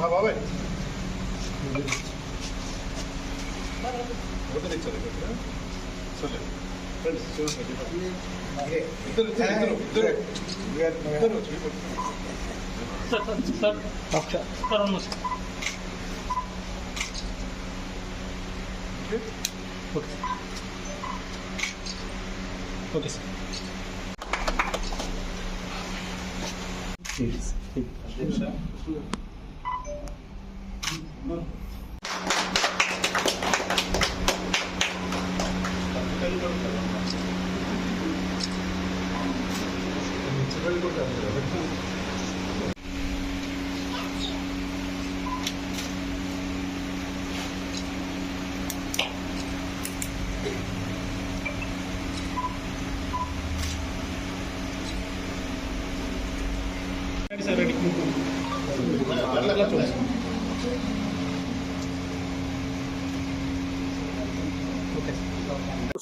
బాబాయ్ వదిలించారు సరే ఫ్రెండ్స్ చూడండి ఇద్దరు ఇద్దరు ఇద్దరు ఇద్దరు సార్ సార్ సార్ సార్ అవును sir okay sir okay sir ready sir ready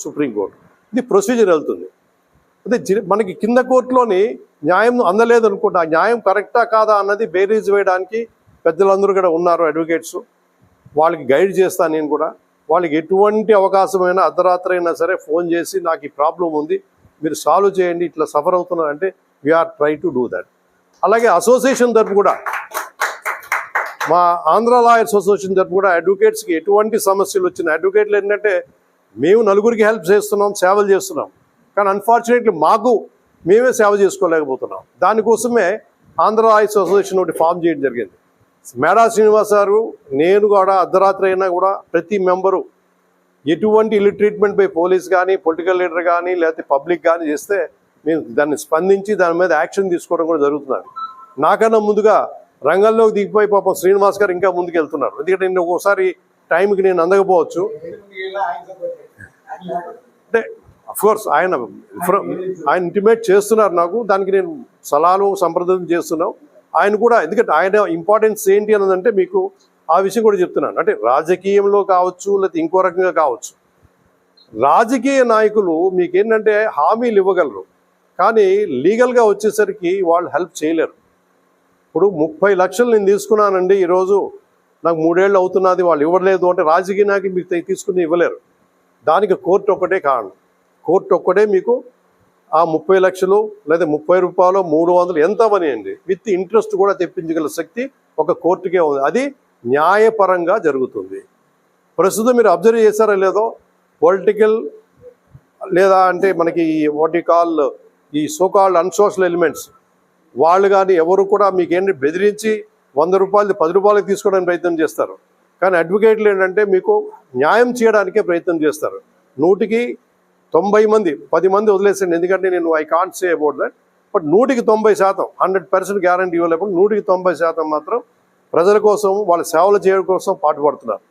supreme court ఇది ప్రొసీజర్ వెళ్తుంది. అదే మనకి కింద కోర్టులోని న్యాయం అందలేదు అనుకోండి ఆ న్యాయం కరెక్టా కాదా అన్నది బేరీజ్ వేయడానికి పెద్దలందరూ కూడా ఉన్నారు అడ్వకేట్స్. వాళ్ళకి గైడ్ చేస్తాను నేను కూడా. వాళ్ళకి ఎటువంటి అవకాశమైనా అర్ధరాత్రి అయినా సరే ఫోన్ చేసి నాకు ఈ ప్రాబ్లం ఉంది మీరు సాల్వ్ చేయండి ఇట్లా సఫర్ అవుతున్నారు అంటే we are try to do that అలాగే అసోసియేషన్ తరపు కూడా మా ఆంధ్ర లాయర్స్ అసోసియేషన్ తరపు కూడా అడ్వకేట్స్కి ఎటువంటి సమస్యలు వచ్చిన అడ్వకేట్లు ఏంటంటే మేము నలుగురికి హెల్ప్ చేస్తున్నాం సేవలు చేస్తున్నాం. కానీ అన్ఫార్చునేట్లీ మాకు మేమే సేవ చేసుకోలేకపోతున్నాం. దానికోసమే ఆంధ్ర లాయర్స్ అసోసియేషన్ ఒకటి ఫామ్ చేయడం జరిగింది. మేడా శ్రీనివాస్ గారు నేను కూడా అర్ధరాత్రి అయినా కూడా ప్రతి మెంబరు ఎటువంటి ఇల్లు ట్రీట్మెంట్ పై పోలీస్ కానీ పొలిటికల్ లీడర్ కానీ లేకపోతే పబ్లిక్ కానీ చేస్తే మేము దాన్ని స్పందించి దాని మీద యాక్షన్ తీసుకోవడం కూడా జరుగుతున్నది. నాకన్నా ముందుగా రంగంలోకి దిగిపోయి పాపం శ్రీనివాస్ గారు ఇంకా ముందుకు వెళ్తున్నారు ఎందుకంటే నేను ఒక్కోసారి టైంకి నేను అందకపోవచ్చు. అంటే కోర్స్ ఆయన ఆయన ఇంటిమేట్ చేస్తున్నారు నాకు. దానికి నేను సలహాలు సంప్రదింపు చేస్తున్నాం. ఆయన కూడా ఎందుకంటే ఆయన ఇంపార్టెన్స్ ఏంటి అన్నదంటే మీకు ఆ విషయం కూడా చెప్తున్నాను. అంటే రాజకీయంలో కావచ్చు లేకపోతే ఇంకో రకంగా కావచ్చు. రాజకీయ నాయకులు మీకేంటంటే హామీలు ఇవ్వగలరు. కానీ లీగల్గా వచ్చేసరికి వాళ్ళు హెల్ప్ చేయలేరు. ఇప్పుడు ముప్పై లక్షలు నేను తీసుకున్నానండి ఈరోజు నాకు మూడేళ్ళు అవుతున్నది వాళ్ళు ఇవ్వలేదు అంటే రాజకీయ నాయకులు మీకు తీసుకుని ఇవ్వలేరు. దానికి కోర్టు ఒక్కటే కారణం. కోర్టు ఒక్కటే మీకు ఆ ముప్పై లక్షలు లేదా ముప్పై రూపాయలు మూడు వందలు ఎంత పనియండి విత్ ఇంట్రెస్ట్ కూడా తెప్పించగల శక్తి ఒక కోర్టుకే ఉంది. అది న్యాయపరంగా జరుగుతుంది. ప్రస్తుతం మీరు అబ్జర్వ్ చేశారో లేదో పొలిటికల్ లేదా అంటే మనకి వాట్ కాల్ ఈ సోకాల్డ్ అన్సోషల్ ఎలిమెంట్స్ వాళ్ళు కానీ ఎవరు కూడా మీకేంటి బెదిరించి వంద రూపాయలు పది రూపాయలకి తీసుకోవడానికి ప్రయత్నం చేస్తారు. కానీ అడ్వకేట్లు ఏంటంటే మీకు న్యాయం చేయడానికే ప్రయత్నం చేస్తారు. నూటికి తొంభై మంది పది మంది వదిలేసండి ఎందుకంటే నేను I can't say about that but నూటికి తొంభై శాతం హండ్రెడ్ పర్సెంట్ గ్యారంటీ ఇవ్వలేకుండా నూటికి తొంభై శాతం మాత్రం ప్రజల కోసం వాళ్ళ సేవలు చేయడం కోసం పాటుపడుతున్నారు.